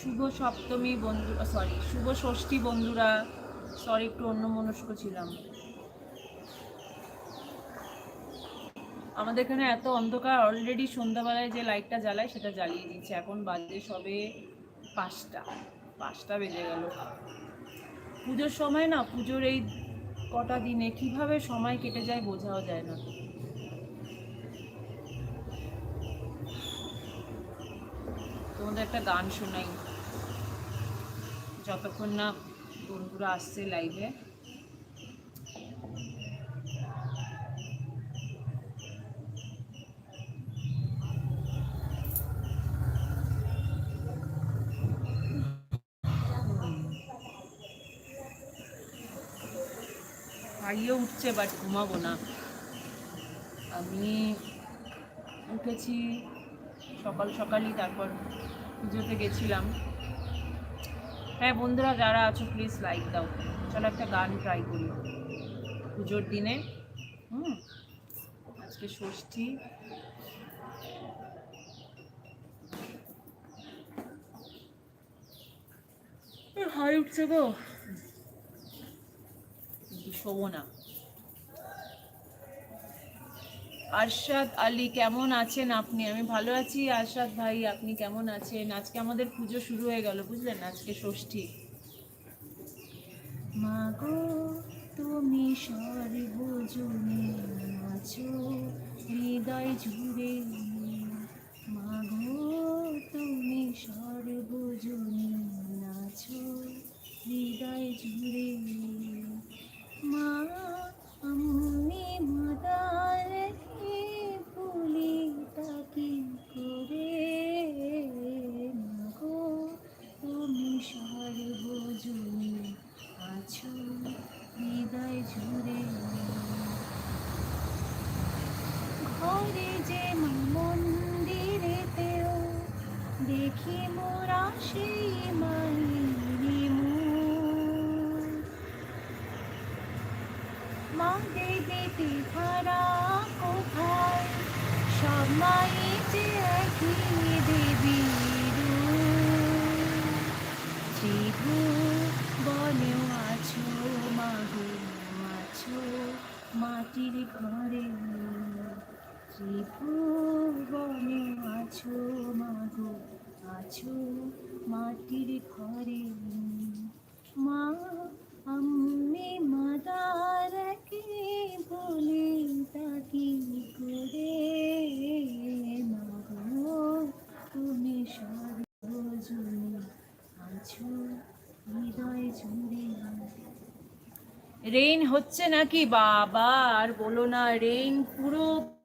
শুভ সপ্তমী বন্ধু সরি শুভ ষষ্ঠী বন্ধুরা সরি একটু অন্য মনস্ক ছিলাম। আমাদের এখানে এত অন্ধকার অলরেডি সন্ধ্যাবেলায় যে লাইটটা জ্বালায়, সেটা জ্বালিয়ে দিচ্ছে। এখন বাজে সবে পাঁচটা পাঁচটা বেজে গেল। পুজোর সময় না, পুজোর এই কটা দিনে কীভাবে সময় কেটে যায় বোঝাও যায় না। তোমাদের একটা গান শোনাই। যতক্ষণ না বন্ধুরা আসছে লাইভে হারিয়ে উঠছে বাট ঘুমাবো না। আমি উঠেছি সকাল সকালই, তারপর পুজোতে গেছিলাম। হ্যাঁ বন্ধুরা, যারা আছো প্লিজ লাইক দাও। চলো একটা গান ট্রাই করি। পুজোর দিনে, হুম, আজকে ষষ্ঠী। হাই উঠছে তো শোবো না। আরশাদ আলী, কেমন আছেন আপনি? আমি ভালো আছি। আরশাদ ভাই, আপনি কেমন আছেন? আজকে আমাদের পুজো শুরু হয়ে গেল, বুঝলেন? আজকে ষষ্ঠী। মাগো, তুমি সর্বজনে আছো, হৃদয় জুড়ে মাগো, তুমি সর্বজনে আছো, হৃদয় জুড়ে মাটির ঘরে ত্রিভু আছো মাগো, আছো মাটির ঘরে। মা, আমি মাদারকে বলে তাকি করে। মাগো, তুমি সর্বজনে আছো, হৃদয় জুড়ে রেইন হচ্ছে নাকি? বাবা, আর বলো না রেইন পুরো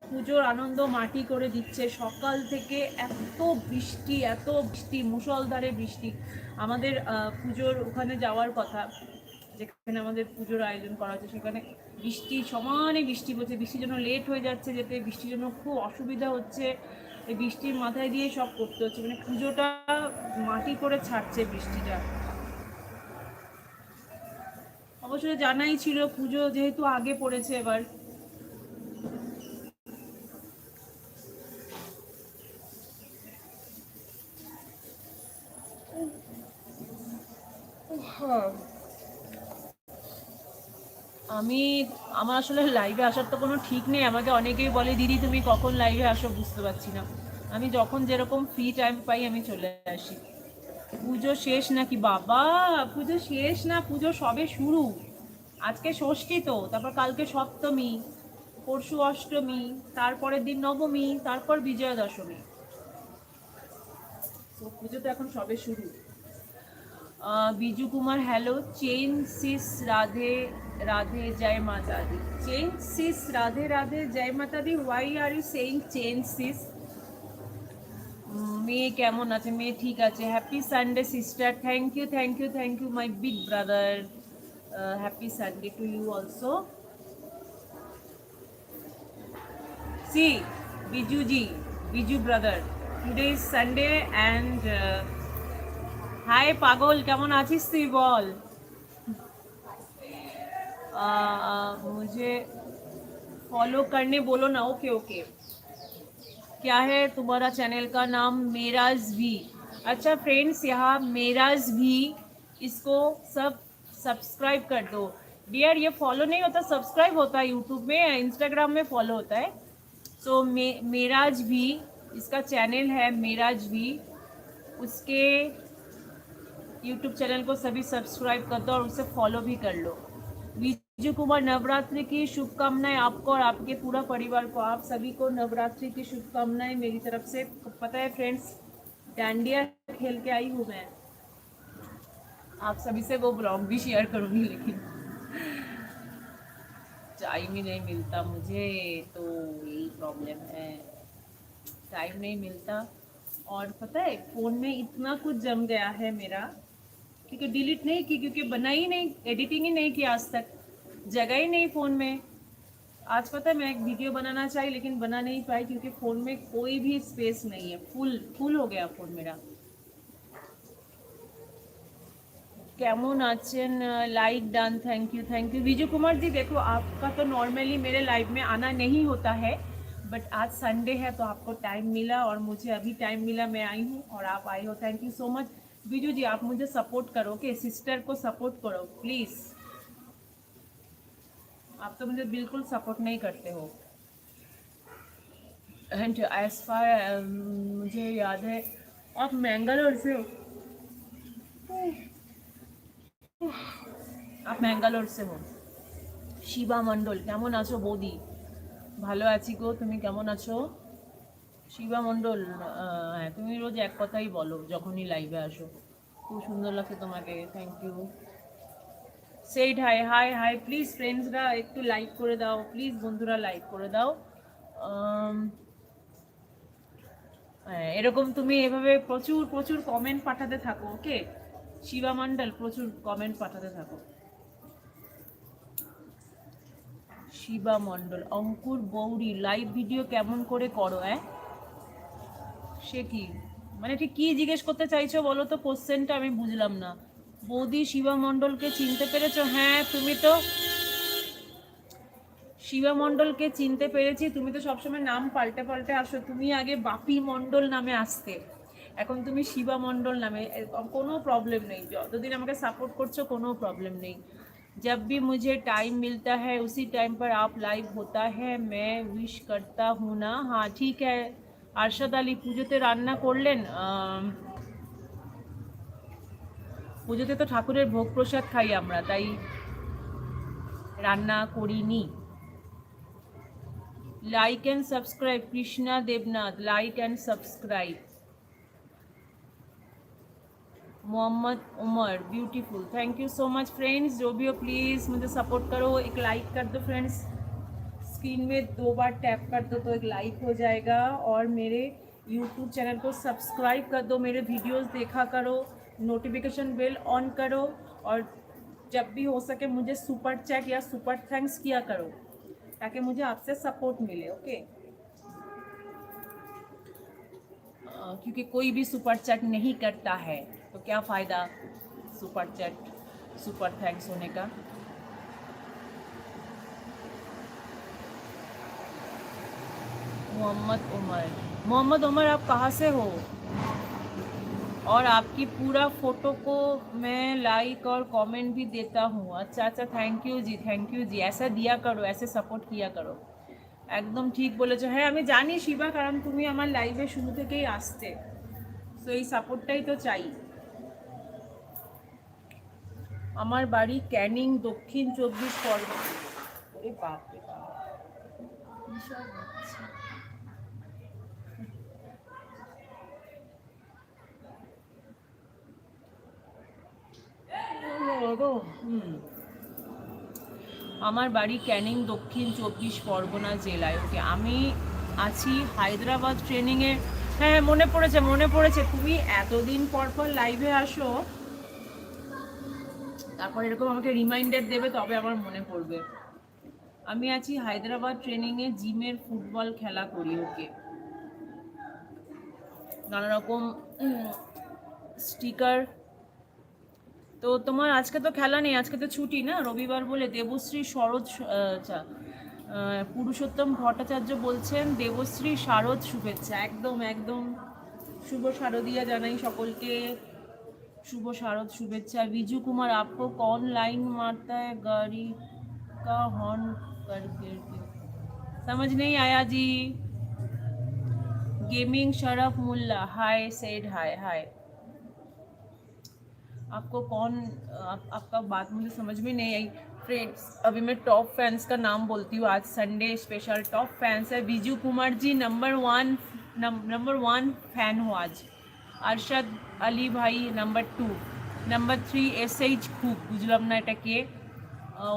পুজোর আনন্দ মাটি করে দিচ্ছে। সকাল থেকে এত বৃষ্টি এত বৃষ্টি, মুষলধারে বৃষ্টি। আমাদের পুজোর ওখানে যাওয়ার কথা, যেখানে আমাদের পুজোর আয়োজন করা হচ্ছে, সেখানে বৃষ্টি, সমানে বৃষ্টি পড়ছে। বৃষ্টির জন্য লেট হয়ে যাচ্ছে, যেতে বৃষ্টির জন্য খুব অসুবিধা হচ্ছে। এই বৃষ্টির মাথায় দিয়ে সব করতে হচ্ছে। মানে পুজোটা মাটি করে ছাড়ছে বৃষ্টিটা। অবশ্যই জানাই ছিল, পুজো যেহেতু আগে পড়েছে এবার। আমি, আমার আসলে লাইভে আসার তো কোনো ঠিক নেই। আমাকে অনেকেই বলে, দিদি, তুমি কখন লাইভে আসো বুঝতে পারছি না। আমি যখন যেরকম ফ্রি টাইম পাই, আমি চলে আসি। পুজো শেষ নাকি? বাবা, পুজো শেষ না, পুজো সবে শুরু। আজকে ষষ্ঠী তো, তারপর কালকে সপ্তমী, পরশু অষ্টমী, তারপরের দিন নবমী, তারপর বিজয়া দশমী তো পুজো তো এখন সবে শুরু। Biju Kumar, hello, Chen, sis, Radhe Radhe, জয় মাতা দি চেন, সিস, রাধে রাধে, জয় মাতা দি why are you saying Chen, sis? মেয়ে কেমন আছে? মেয়ে ঠিক আছে। Happy Sunday sister thank you thank you thank you my big brother happy Sunday to you also C Biju ji Biju brother today is Sunday and hi পাগল কেমন আছিস তুই বল আহ, मुझे फॉलो करने बोलो ना ओके ओके क्या है तुम्हारा चैनल का नाम मेराज भी अच्छा फ्रेंड्स यहाँ मेराज भी इसको सब सब्सक्राइब कर दो। डियर ये फॉलो नहीं होता सब्सक्राइब होता है यूट्यूब में इंस्टाग्राम में फॉलो होता है। सो so, मे मेराज भी इसका चैनल है मेराज भी उसके यूट्यूब चैनल को सभी सब्सक्राइब कर दो और उसे फॉलो भी कर लो। विजय कुमार नवरात्रि की शुभकामनाएँ आपको और आपके पूरा परिवार को आप सभी को नवरात्रि की शुभकामनाएँ मेरी तरफ़ से। पता है फ्रेंड्स डांडिया खेल के आई हूँ मैं। आप सभी से वो ब्लॉग भी शेयर करूँगी, लेकिन टाइम ही नहीं मिलता मुझे तो यही प्रॉब्लम है। टाइम नहीं मिलता। और पता है फ़ोन में इतना कुछ जम गया है मेरा, क्योंकि डिलीट नहीं की, क्योंकि बना ही नहीं एडिटिंग ही नहीं की आज तक। जगह ही नहीं फ़ोन में। आज पता है, मैं एक वीडियो बनाना चाहिए लेकिन बना नहीं पाई, क्योंकि फ़ोन में कोई भी स्पेस नहीं है। फुल फुल हो गया फ़ोन मेरा। कैमन आचन like done thank you thank you Vijay Kumar ji, देखो, आपका तो नॉर्मली मेरे लाइफ में आना नहीं होता है बट आज संडे है तो आपको टाइम मिला और मुझे अभी टाइम मिला, मैं आई हूँ और आप आई हो। Thank you so much Viju ji, आप मुझे सपोर्ट करो के सिस्टर को सपोर्ट करो प्लीज़ आप तो मुझे बिल्कुल सपोर्ट नहीं करते हो। एंड एज फार मुझे याद है, आप मैंगलोर से हो। ম্যাঙ্গালোর সে হো শিবা মণ্ডল কেমন আছো বৌদি? ভালো আছি গো তুমি কেমন আছো? শিবা মণ্ডল হ্যাঁ তুমি রোজ এক কথাই বলো যখনই লাইভে আসো। খুব সুন্দর লাগছে তোমাকে thank you said hi hi hi please ফ্রেন্ডসরা একটু লাইক করে দাও প্লিজ বন্ধুরা লাইক করে দাও। হ্যাঁ, এরকম তুমি এভাবে প্রচুর প্রচুর কমেন্ট পাঠাতে থাকো ওকে শিবা মণ্ডল প্রচুর কমেন্ট পাঠাতে থাকো। শিবা মণ্ডল, অঙ্কুর বৌরি লাইভ ভিডিও কেমন করে করো হ্যাঁ সে কি? মানে ঠিক কি জিজ্ঞেস করতে চাইছো বলো তো? কোশ্চেনটা আমি বুঝলাম না। বৌদি, শিবা মণ্ডলকে চিনতে পেরেছ? হ্যাঁ তুমি তো শিবা মণ্ডলকে চিনতে পেরেছি। তুমি তো সবসময় নাম পাল্টে পাল্টে আসো। তুমি আগে বাপি মণ্ডল নামে আসতে। এখন তুমি শিবা মণ্ডল নামে এ- কোনো প্রবলেম নেই যতদিন আমাকে সাপোর্ট করছো কোনো প্রবলেম নেই जब भी मुझे टाइम मिलता है उसी टाइम पर आप लाइव होता है मैं विश करता हूँ ना हाँ ठीक है আরশাদ আলী পুজোতে রান্না করলেন আম, পুজোতে তো ঠাকুরের ভোগ প্রসাদ খাই আমরা তাই রান্না করিনি like and subscribe Krishna Debnath like and subscribe Mohammad Umar beautiful thank you so much friends जो भी हो प्लीज़ मुझे सपोर्ट करो। एक लाइक कर दो फ्रेंड्स स्क्रीन में दो बार टैप कर दो तो एक लाइक हो जाएगा। और मेरे यूट्यूब चैनल को सब्सक्राइब कर दो। मेरे वीडियोस देखा करो। नोटिफिकेशन बेल ऑन करो। और जब भी हो सके मुझे सुपर चैट या सुपर थैंक्स किया करो। ताकि मुझे आपसे सपोर्ट मिले ओके अ, क्योंकि कोई भी सुपर चैट नहीं करता है। तो क्या फ़ायदा सुपर चैट सुपर थैंक्स होने का मोहम्मद उमर मोहम्मद उमर आप कहाँ से हो और आपकी पूरा फोटो को मैं लाइक और कमेंट भी देता हूँ अच्छा अच्छा थैंक यू जी थैंक यू जी ऐसा दिया करो ऐसे সাপোর্ট কিয়া করো একদম ঠিক বলেছো হ্যাঁ আমি জানি শিবা কারণ তুমি আমার লাইভে শুরু থেকেই আসতে তো এই সাপোর্টটাই তো চাই আমার বাড়ি ক্যানিং, দক্ষিণ চব্বিশ পরগনা। আমার বাড়ি ক্যানিং, দক্ষিণ চব্বিশ পরগনা জেলায়, ওকে। আমি আছি হায়দ্রাবাদ ট্রেনিংয়ে হ্যাঁ হ্যাঁ মনে পড়েছে মনে পড়েছে। তুমি এতদিন পর পর লাইভে আসো। তারপর এরকম আমাকে রিমাইন্ডার দেবে, তবে আমার মনে পড়বে। আমি আছি হায়দ্রাবাদ ট্রেনিংয়ে জিমের ফুটবল খেলা করি ওকে নানা রকম স্টিকার তো তোমার আজকে তো খেলা নেই, আজকে তো ছুটি না? রবিবার বলে দেবশ্রী শরৎ আচ্ছা পুরুষোত্তম ভট্টাচার্য বলছেন, দেবশ্রী শারদ শুভেচ্ছা। একদম একদম। শুভ শারদিয়া জানাই সকলকে। शुभ शारद शुभेच्छा। विजू कुमार आपको कौन लाइन मारता है? गाड़ी का हॉर्न कर। समझ नहीं आया जी। गेमिंग शरफ मुल्ला हाय सेड हाय हाय आपको कौन आप, आपका बात मुझे समझ में नहीं आई। फ्रेंड्स अभी मैं टॉप फैंस का नाम बोलती हूँ आज संडे स्पेशल टॉप फैंस है Viju Kumar ji number one number one fan हो आज। अरशद আলী ভাই number two number three S H খুব, বুঝলাম না এটা কে।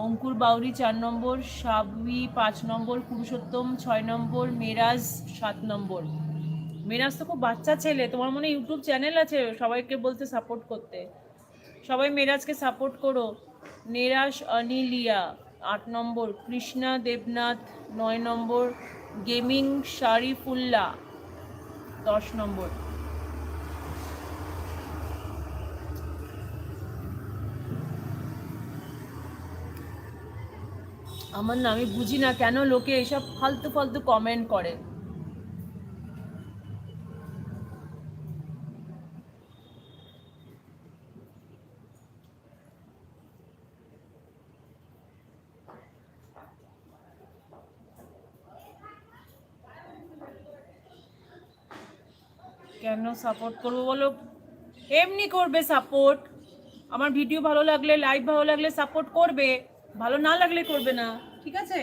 অঙ্কুর বাউরি চার নম্বর, সাবি পাঁচ নম্বর, পুরুষোত্তম ছয় নম্বর, মেরাজ সাত নম্বর। মেরাজ তো খুব বাচ্চা ছেলে, তোমার মনে ইউটিউব চ্যানেল আছে সবাইকে বলতে সাপোর্ট করতে? সবাই মেরাজকে সাপোর্ট করো। নেরাস অনিলিয়া আট নম্বর, কৃষ্ণা দেবনাথ নয় নম্বর, গেমিং শারিফুল্লাহ দশ নম্বর। আমার না, আমি বুঝি না কেন লোকে এসব ফালতু ফালতু কমেন্ট করে। কেন সাপোর্ট করব বলো? এমনি করবে সাপোর্ট আমার ভিডিও ভালো লাগলে লাইভ ভালো লাগলে সাপোর্ট করবে। ভালো না লাগলে করবে না ঠিক আছে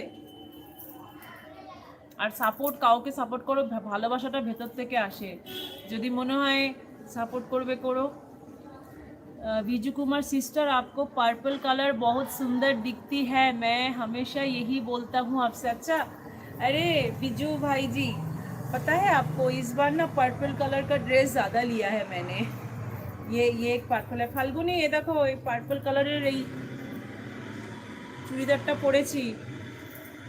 আর সাপোর্ট কাউকে সাপোর্ট করো ভা- ভালোবাসাটা ভেতর থেকে আসে যদি মনে হয় সাপোর্ট করবে করো अ, बीजू कुमार सिस्टर आपको पर्पल कलर बहुत सुंदर दिखती है मैं हमेशा यही बोलता हूँ आपसे अच्छा अरे बीजू भाई जी पता है आपको इस बार ना पर्पल कलर का ड्रेस ज़्यादा लिया है मैंने ये ये एक पर्पल है फाल्गुनी ये देखो এই পার্পল কালারের এই চুড়িদারটা পরেছি,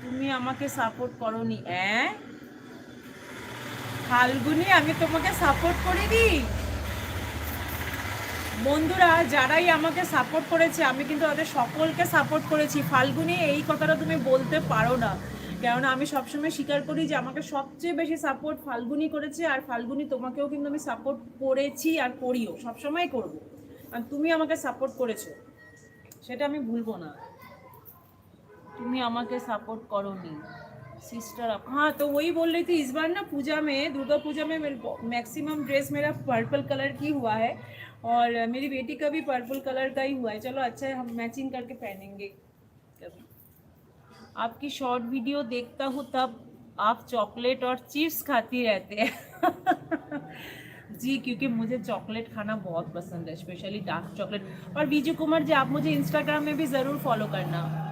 তুমি আমাকে সাপোর্ট করনি। অ্যাঁ? ফাল্গুনি, আমি তোমাকে সাপোর্ট করিনি। বন্ধুরা, যারাই আমাকে সাপোর্ট করেছে, আমি কিন্তু তাদের সকলকে সাপোর্ট করেছি। ফাল্গুনি, এই কথাটা তুমি বলতে পারো না। কেননা, আমি সবসময় স্বীকার করি যে আমাকে সবচেয়ে বেশি সাপোর্ট ফাল্গুনি করেছে, আর ফাল্গুনি তোমাকেও কিন্তু আমি সাপোর্ট করেছি আর করিও, সবসময় করব। আর তুমি আমাকে সাপোর্ট করেছ, সেটা আমি ভুলবো না। তুমি আমাকে सपोर्ट करो नहीं सिस्टर अब हाँ तो वही बोल रही थी इस बार ना पूजा में दुर्गा पूजा में मैक्सिमम ड्रेस मेरा पर्पल कलर की हुआ है और मेरी बेटी का भी पर्पल कलर का ही हुआ है चलो अच्छा है हम मैचिंग करके पहनेंगे कभी आपकी शॉर्ट वीडियो देखता हूँ तब आप चॉकलेट और चिप्स खाती रहते हैं जी क्योंकि मुझे चॉकलेट खाना बहुत पसंद है स्पेशली डार्क चॉकलेट और बीजू कुमार जी आप मुझे इंस्टाग्राम में भी ज़रूर फॉलो करना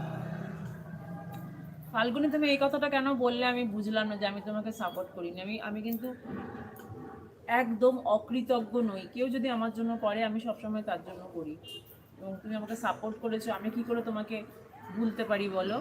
ফাল্গুনি তুমি এই কথাটা কেন বললে আমি বুঝলাম না যে আমি তোমাকে সাপোর্ট করিনি। আমি আমি কিন্তু একদম অকৃতজ্ঞ নই। কেউ যদি আমার জন্য করে, আমি সবসময় তার জন্য করি। এবং তুমি আমাকে সাপোর্ট করেছ, আমি কি করে তোমাকে ভুলতে পারি বলো?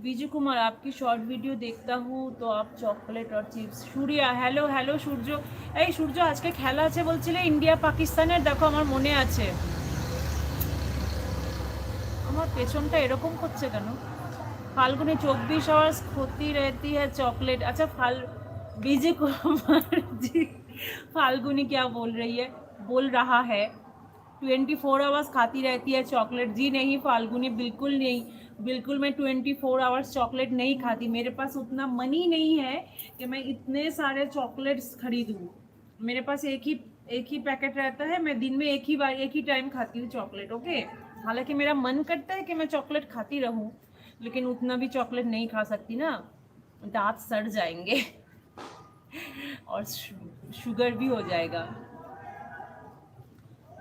बीजू कुमार आपकी शॉर्ट वीडियो देखता हूँ तो आप চকলেট আর chips Surya hello hello Surya এই সূর্য আজকে খেলা আছে বলছিলে ইন্ডিয়া পাকিস্তানের দেখো আমার মনে আছে আমার পেছনটা এরকম করছে কেন ফাল্গুনি চব্বিশ আওয়ার্স ক্ষতি रहती है चॉकलेट अच्छा फाल बीजू कुमार जी फाल्गुनी क्या बोल रही है बोल रहा है ट्वेंटी फोर आवर्स खाती रहती है चॉकलेट। जी नहीं, फाल्गुनी, बिल्कुल नहीं। बिल्कुल मैं ट्वेंटी फोर आवर्स चॉकलेट नहीं खाती। मेरे पास उतना मनी नहीं है कि मैं इतने सारे चॉकलेट्स खरीदूँ। मेरे पास एक ही एक ही पैकेट रहता है, मैं दिन में एक ही बार, एक ही टाइम खाती हूँ चॉकलेट, ओके? हालाँकि मेरा मन करता है कि मैं चॉकलेट खाती रहूँ, लेकिन उतना भी चॉकलेट नहीं खा सकती ना, दांत सड़ जाएँगे और शुगर भी हो जाएगा।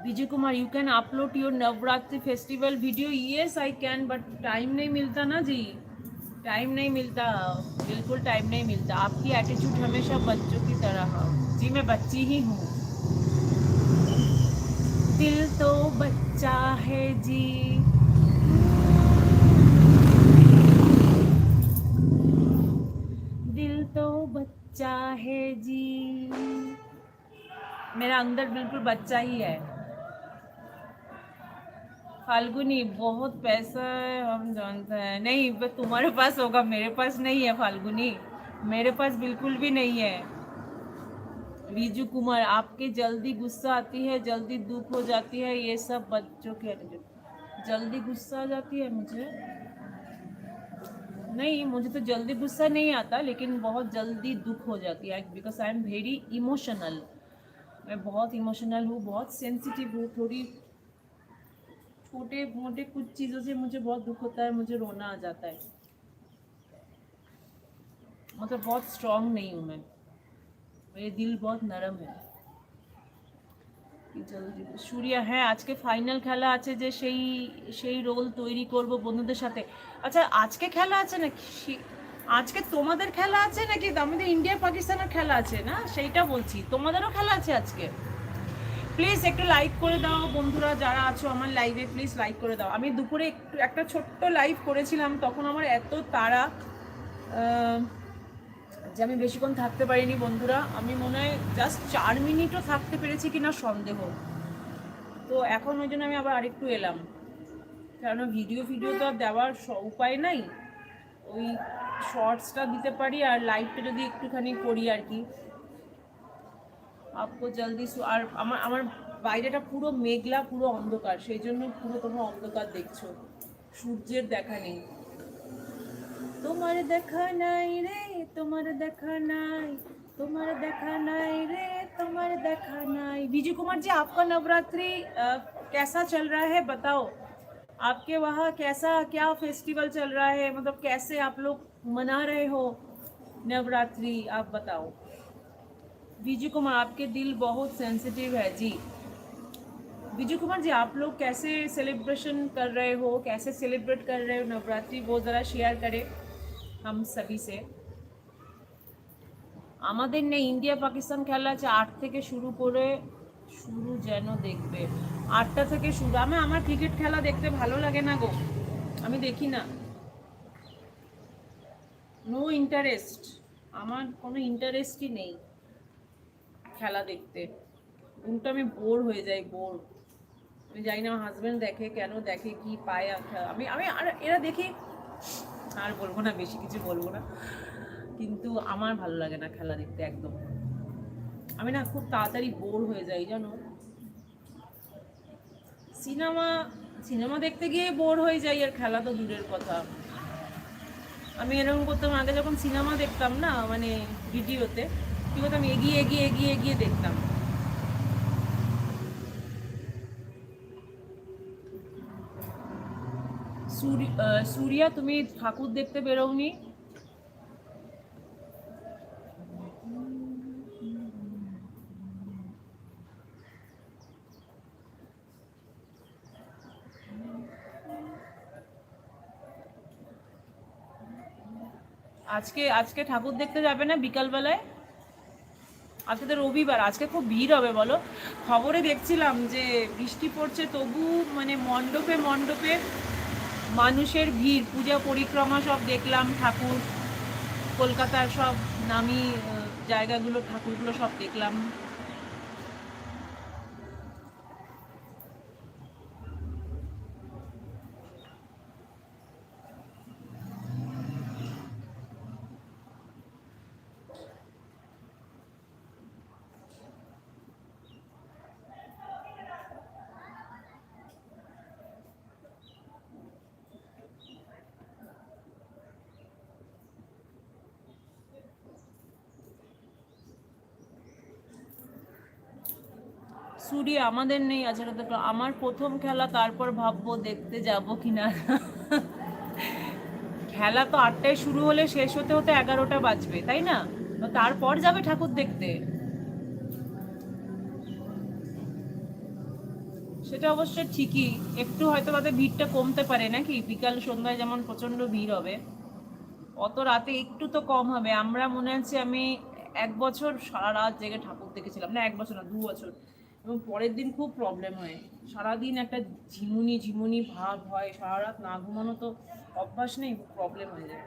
Vijay Kumar you can upload your Navratri festival video yes I can but time नहीं मिलता ना जी। टाइम नहीं मिलता, बिल्कुल टाइम नहीं मिलता। आपकी एटीट्यूड हमेशा बच्चों की तरह। जी, मैं बच्ची ही हूँ। दिल तो बच्चा है जी। दिल तो बच्चा है जी। मेरा अंदर बिल्कुल बच्चा ही है। फाल्गुनी, बहुत पैसा है, हम जानते हैं। नहीं बस तुम्हारे पास होगा, मेरे पास नहीं है फाल्गुनी। मेरे पास बिल्कुल भी नहीं है। रीजू कुमार, आपके जल्दी गुस्सा आती है, जल्दी दुख हो जाती है, ये सब बच्चों के जल्दी गुस्सा आ जाती है मुझे? नहीं, मुझे तो जल्दी गुस्सा नहीं आता, लेकिन बहुत जल्दी दुख हो जाती है because I am very emotional मैं बहुत इमोशनल हूँ, बहुत सेंसिटिव हूँ, थोड़ी छोटे मोटे कुछ चीज़ों से मुझे बहुत दुख होता है मुझे रोना आ जाता है मतलब बहुत स्ट्रांग नहीं हूँ मैं मेरे दिल बहुत नरम है কি জলদি সুরিয়া হ্যাঁ আজকে ফাইনাল খেলা আছে যে সেই সেই রোল তৈরি করব বন্ধুদের সাথে আচ্ছা আজকে খেলা আছে নাকি সে- আজকে তোমাদের খেলা আছে নাকি আমাদের ইন্ডিয়া পাকিস্তানের খেলা আছে না সেইটা বলছি তোমাদেরও খেলা আছে আজকে প্লিজ একটু লাইক করে দাও বন্ধুরা, যারা আছো আমার লাইভে প্লিজ লাইক করে দাও। আমি দুপুরে একটু, একটা ছোট্ট লাইভ করেছিলাম, তখন আমার এত তাড়া যে আমি বেশিক্ষণ থাকতে পারিনি বন্ধুরা। আমি মনে হয় জাস্ট চার মিনিটও থাকতে পেরেছি কিনা সন্দেহ। তো এখন ওই জন্য আমি আবার আরেকটু এলাম। কারণ ভিডিও ভিডিও তো আর দেওয়ার উপায় নাই। ওই শর্টসটা দিতে পারি আর লাইভটা যদি একটুখানি করি আর কি। আপকো জলদি সু- আর আমার আমার বাইরেটা পুরো মেঘলা পুরো অন্ধকার সেই জন্য পুরো তোমরা অন্ধকার দেখছো সূর্যের দেখা নেই তোমার দেখা নাই রে তোমার দেখা নাই তোমার দেখা নাই রে তোমার দেখা নাই विजय कुमार जी आपका नवरात्रि अ, कैसा चल रहा है बताओ आपके वहाँ कैसा क्या फेस्टिवल चल रहा है मतलब कैसे आप लोग मना रहे हो नवरात्रि आप बताओ विजय कुमार आपके दिल बहुत सेंसिटिव है जी विजय कुमार जी आप लोग कैसे सेलिब्रेशन कर रहे हो कैसे सेलिब्रेट कर रहे हो नवरात्रि वो ज़रा शेयर करें हम सभी से আমাদের নেই ইন্ডিয়া পাকিস্তান খেলা আছে আট থেকে শুরু করে শুরু যেন দেখবে আটটা থেকে শুরু আমি আমার ক্রিকেট খেলা দেখতে ভালো লাগে না গো আমি দেখি না নো ইন্টারেস্ট আমার কোনো ইন্টারেস্টই নেই খেলা দেখতে। উল্টো আমি বোর হয়ে যাই বোর। আমি জানি না, আমার হাজব্যান্ড দেখে, কেন দেখে, কি পায় আমি আমি, আর এরা দেখি আর বলব না, বেশি কিছু বলব না। কিন্তু আমার ভালো লাগে না খেলা দেখতে একদম। আমি না খুব তাড়াতাড়ি বোর হয়ে যাই, জানো? সিনেমা সিনেমা দেখতে গিয়ে বোর হয়ে যাই, আর খেলা তো দূরের কথা। আমি এরকম করতাম, আগে যখন সিনেমা দেখতাম না মানে ভিডিওতে কী করতাম এগিয়ে এগিয়ে এগিয়ে এগিয়ে দেখতাম। সুরিয়া, তুমি ঠাকুর দেখতে বেরোওনি? আজকে আজকে ঠাকুর দেখতে যাবে না বিকালবেলায়? আজকে তো রবিবার, আজকে খুব ভিড় হবে বলো। খবরে দেখছিলাম যে বৃষ্টি পড়ছে, তবু মানে মণ্ডপে মণ্ডপে মানুষের ভিড়, পূজা পরিক্রমা সব দেখলাম, ঠাকুর, কলকাতার সব নামি জায়গাগুলো, ঠাকুরগুলো সব দেখলাম। সূর্য আমাদের নেই আছে তো আমার প্রথম খেলা, তারপর ভাববো দেখতে যাব কিনা। খেলা তো আটটায় শুরু হলে শেষ হতে হতে এগারোটা বাজবে, তাই না? তারপর যাবে ঠাকুর দেখতে। সেটা অবশ্য ঠিকই, একটু হয়তো তাদের ভিড়টা কমতে পারে নাকি? বিকাল সন্ধ্যায় যেমন প্রচণ্ড ভিড় হবে। অত রাতে একটু তো কম হবে। আমরা মনে আছে আমি এক বছর সারা রাত জেগে ঠাকুর দেখেছিলাম। না, এক বছর না, দু বছর। এবং পরের দিন খুব প্রবলেম হয়। সারাদিন একটা ঝিমুনি ঝিমুনি ভাব হয় সারা রাত না ঘুমানো তো অভ্যাস নেই প্রবলেম হয়ে যায়।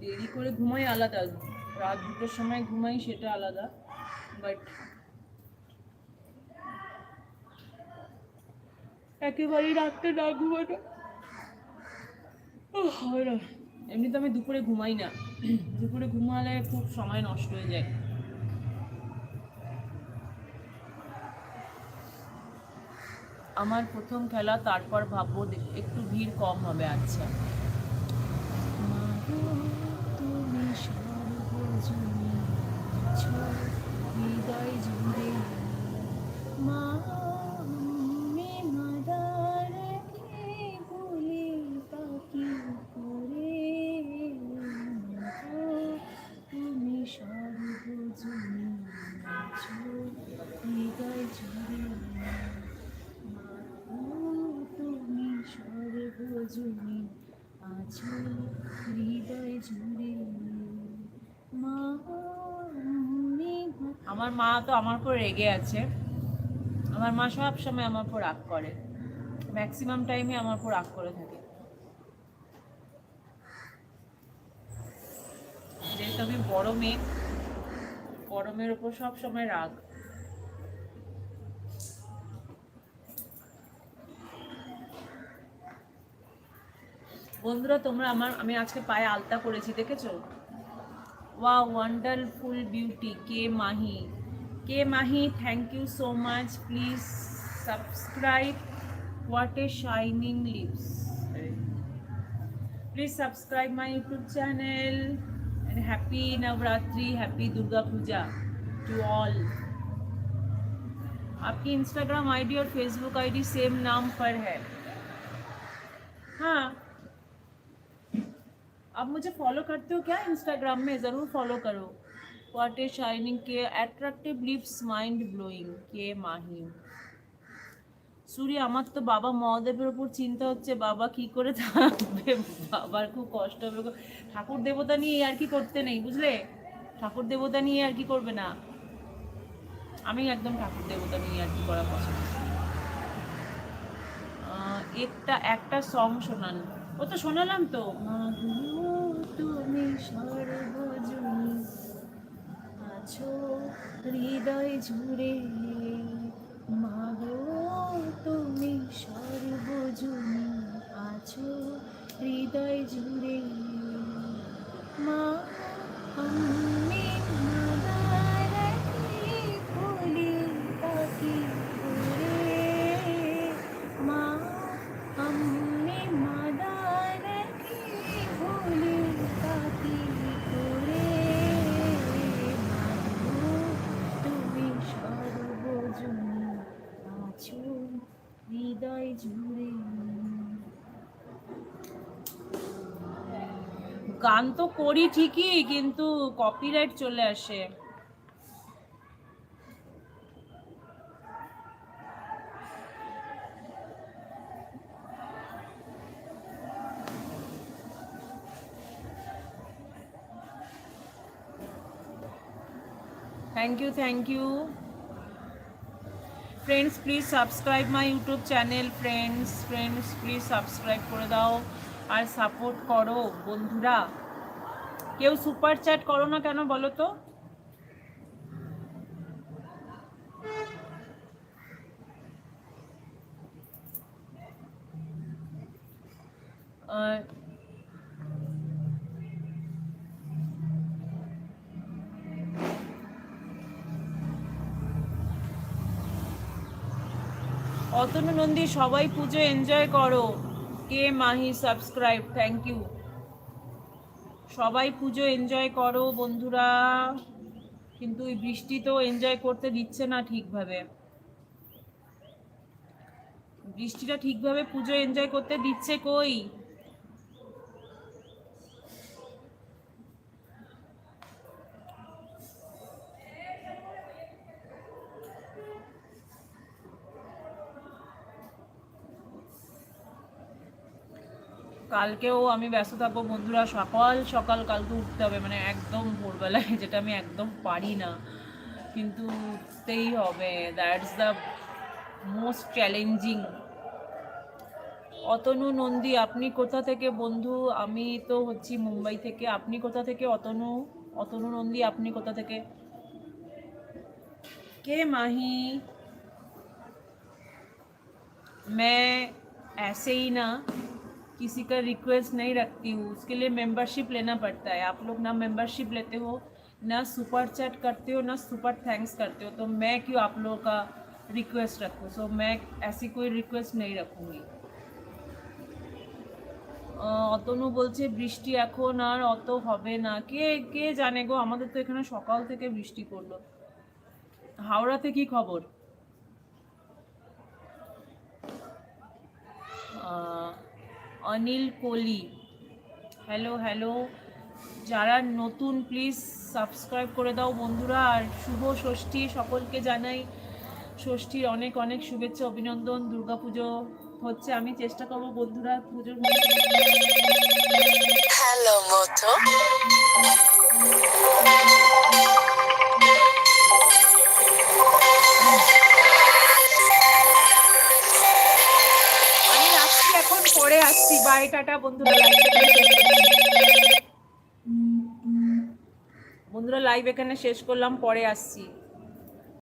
দেরি করে ঘুমাই আলাদা, রাত দুটোর সময় ঘুমাই সেটা আলাদা বাট একেবারেই রাত্রে না ঘুমানো। হয় না। আমি দুপুরে ঘুমাই না। দুপুরে ঘুমালে খুব সময় নষ্ট হয়ে যায়। আমার প্রথম খেলা তারপর ভাববো একটু ভিড় কম হবে আচ্ছা তুমি সর্বজনী হৃদয় জুড়ে মা আমি মাদারকে ভুলে পাখি করে তুমি সর্বজনী হৃদয় জুড়ে তুমি সর্বজনী আছো হৃদয় জুড়ে মা আমার মা তো আমার উপর রেগে আছে। আমার মা সব সময় আমার উপর রাগ করে। ম্যাক্সিমাম টাইমে আমার উপর রাগ করে থাকে। যেহেতু আমি বড় মেয়ে, বড় মেয়ের উপর সব সময় রাগ। বন্ধুরা, তোমরা আমার, আমি আজকে পায়ে আলতা করেছি, দেখেছ? ওয়া wonderful beauty K Mahi? K Mahi thank you so much please subscribe what a shining lips please subscribe my YouTube channel and happy Navratri happy Durga Puja to all आपकी इंस्टाग्राम आईडी और Facebook ID same नाम पर है। हाँ। आप मुझे follow करते हो क्या इंस्टाग्राम में? ज़रूर फॉलो करो। what shining K K attractive mind blowing K Mahi Surya আমার তো বাবা মহাদেবের উপর চিন্তা হচ্ছে, বাবা কি করে থাকবে? বাবার খুব কষ্ট হবে। ঠাকুর দেবতা নিয়ে আর কি করতে নেই, বুঝলে? ঠাকুর দেবতা নিয়ে আর কি করবে না। আমি একদম ঠাকুর দেবতা নিয়ে আর কি করা পছন্দ একটা একটা সং শোনান। ও তো শোনালাম তো। তুমি আছো? হৃদয় জুড়ে মাগো তুমি সর্বজনী আছো। হৃদয় জুড়ে মা গান তো করি ঠিকই, কিন্তু কপিরাইট চলে আসে। Thank you thank you friends please subscribe my YouTube channel friends friends please subscribe করে দাও। আর সাপোর্ট করো, বন্ধুরা। কেউ সুপার চ্যাট করো না কেন বলো তো? অতনু নন্দী, সবাই পুজো এনজয় করো। K Mahi subscribe thank you সবাই পুজো এনজয় করো বন্ধুরা। কিন্তু এই বৃষ্টি তো এনজয় করতে দিচ্ছে না ঠিকভাবে। বৃষ্টিটা ঠিকভাবে পুজো এনজয় করতে দিচ্ছে কই? কালকেও আমি ব্যস্ত থাকবো বন্ধুরা সকাল সকাল কালকে উঠতে হবে মানে একদম ভোরবেলায় যেটা আমি একদম পারি না কিন্তু উঠতেই হবে that's the most challenging Atanu Nandi আপনি কোথা থেকে বন্ধু আমি তো হচ্ছি মুম্বাই থেকে আপনি কোথা থেকে অতনু অতনু নন্দী আপনি কোথা থেকে के माही मैं ऐसे ही ना किसी का रिक्वेस्ट नहीं रखती हूँ उसके लिए मेंबरशिप लेना पड़ता है आप लोग ना मेंबरशिप लेते हो ना सुपर चैट करते हो ना सुपर थैंक्स करते हो तो मैं क्यों आप लोगों का रिक्वेस्ट रखूँ सो मैं ऐसी कोई रिक्वेस्ट नहीं रखूँगी আহ, অতনু বলছে বৃষ্টি এখন আর অত হবে না কে কে জানে গো আমাদের তো এখানে সকাল থেকে বৃষ্টি পড়লো হাওড়াতে কি খবর আহ, অনিল কোলি হ্যালো হ্যালো যারা নতুন প্লিজ সাবস্ক্রাইব করে দাও বন্ধুরা। আর শুভ ষষ্ঠী সকলকে জানাই। ষষ্ঠীর অনেক অনেক শুভেচ্ছা, অভিনন্দন। দুর্গাপুজো হচ্ছে, আমি চেষ্টা করব বন্ধুরা পুজোর হ্যালো আসছি বাই টাটা বন্ধুরা। বন্ধুরা লাইভ এখানে শেষ করলাম পরে আসছি